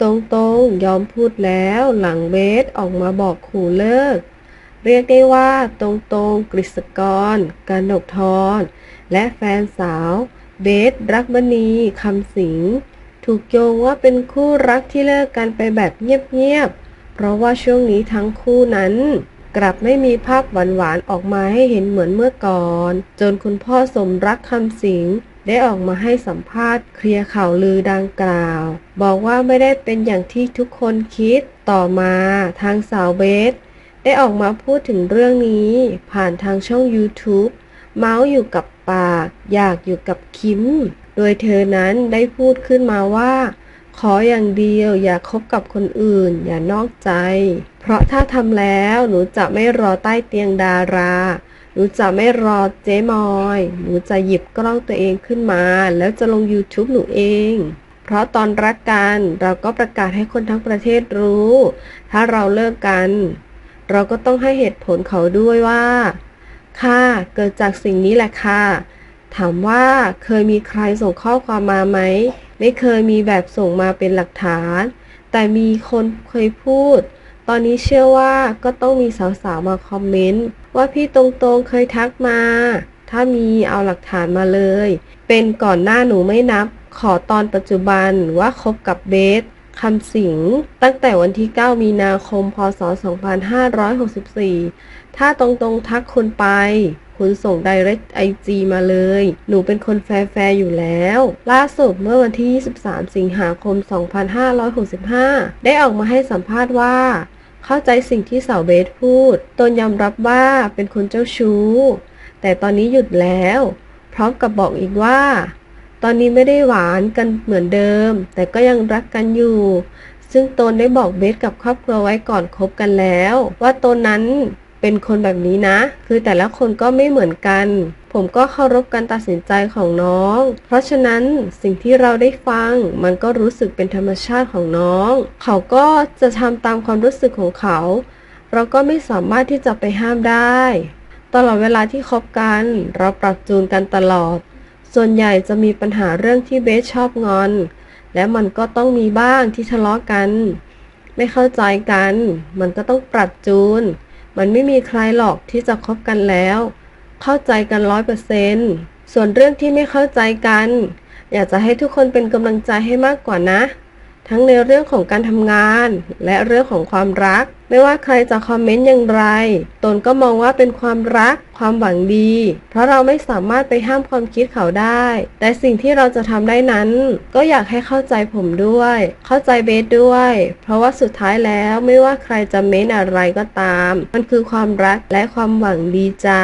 ตรงๆ ยอมพูดแล้วหลังเบสออกมาบอกขู่เลิก เรียกได้ว่าตรงๆ กฤษกรกนกทรและแฟนสาวเบสรักมณีคำสิง ถูกโยงว่าเป็นคู่รักที่เลิกกันไปแบบเงียบๆ เพราะว่าช่วงนี้ทั้งคู่นั้น กลับไม่มีภาพหวานๆออกมาให้เห็นเหมือนเมื่อก่อน จนคุณพ่อสมรักคำสิงได้ออกมาให้สัมภาษณ์เคลียร์ข่าวลือดังกล่าว บอกว่าไม่ได้เป็นอย่างที่ทุกคนคิดต่อมาทางสาวเบส ได้ออกมาพูดถึงเรื่องนี้ ผ่านทางช่อง YouTube เมาส์อยู่กับปาก อยากอยู่กับคิม โดยเธอนั้นได้พูดขึ้นมาว่า ขออย่างเดียวอย่าคบกับคนอื่น อย่านอกใจ เพราะถ้าทำแล้วหนูจะไม่รอใต้เตียงดารา หนูจะไม่รอเจ๊มอย หนูจะหยิบกล้องตัวเองขึ้นมา แล้วจะลง YouTube หนูเอง เพราะตอนรักกันเราก็ประกาศให้คนทั้งประเทศรู้ ถ้าเราเลิกกัน เราก็ต้องให้เหตุผลเขาด้วยว่า ค่ะ เกิดจากสิ่งนี้แหละค่ะ ถามว่าเคยมีใครส่งข้อความมาไหม ไม่เคยมีแบบส่งมาเป็นหลักฐาน แต่มีคนเคยพูด ตอนนี้เชื่อว่าก็ต้องมีสาวๆมาคอมเมนต์ ว่าพี่ตรงๆเคยทักมา ถ้ามีเอาหลักฐานมาเลย เป็นก่อนหน้าหนูไม่นับ ขอตอนปัจจุบันว่าคบกับเบสคำสิงตั้งแต่วันที่ 9 มีนาคม พศ 2564 ถ้าตรงๆทักคุณไป คุณส่ง direct IG มาเลย หนูเป็นคนแฟร์ๆอยู่แล้ว ล่าสุดเมื่อวันที่ 23 สิงหาคม 2565 ได้ออกมาให้สัมภาษณ์ว่าเข้าใจสิ่งที่สาวเบสพูด ตนยอมรับว่าเป็นคนเจ้าชู้ แต่ตอนนี้หยุดแล้ว พร้อมกับบอกอีกว่า ตอนนี้ไม่ได้หวานกันเหมือนเดิม แต่ก็ยังรักกันอยู่ ซึ่งตนได้บอกเบสกับครอบครัวไว้ก่อนคบกันแล้ว ว่าตนนั้น เป็นคนแบบนี้นะ คือแต่ละคนก็ไม่เหมือนกัน ผมก็เคารพการตัดสินใจของน้อง เพราะฉะนั้นสิ่งที่เราได้ฟัง มันก็รู้สึกเป็นธรรมชาติของน้อง เขาก็จะทำตามความรู้สึกของเขา เราก็ไม่สามารถที่จะไปห้ามได้ ตลอดเวลาที่คบกัน เราปรับจูนกันตลอด ส่วนใหญ่จะมีปัญหาเรื่องที่เบสชอบงอน และมันก็ต้องมีบ้างที่ทะเลาะกัน ไม่เข้าใจกัน มันก็ต้องปรับจูน มันไม่มีใครหรอกที่จะคบกันแล้ว เข้าใจกันร้อยเปอร์เซนต์ส่วนเรื่องที่ไม่เข้าใจกัน อยากจะให้ทุกคนเป็นกำลังใจให้มากกว่านะ ทั้งในเรื่องของการทำงาน และเรื่องของความรัก ไม่ว่าใครจะคอมเมนต์อย่างไร ตนก็มองว่าเป็นความรัก ความหวังดี เพราะเราไม่สามารถไปห้ามความคิดเขาได้ แต่สิ่งที่เราจะทำได้นั้น ก็อยากให้เข้าใจผมด้วย เข้าใจเบสด้วย เพราะว่าสุดท้ายแล้วไม่ว่าใครจะเม้นอะไรก็ตาม มันคือความรักและความหวังดีจ้า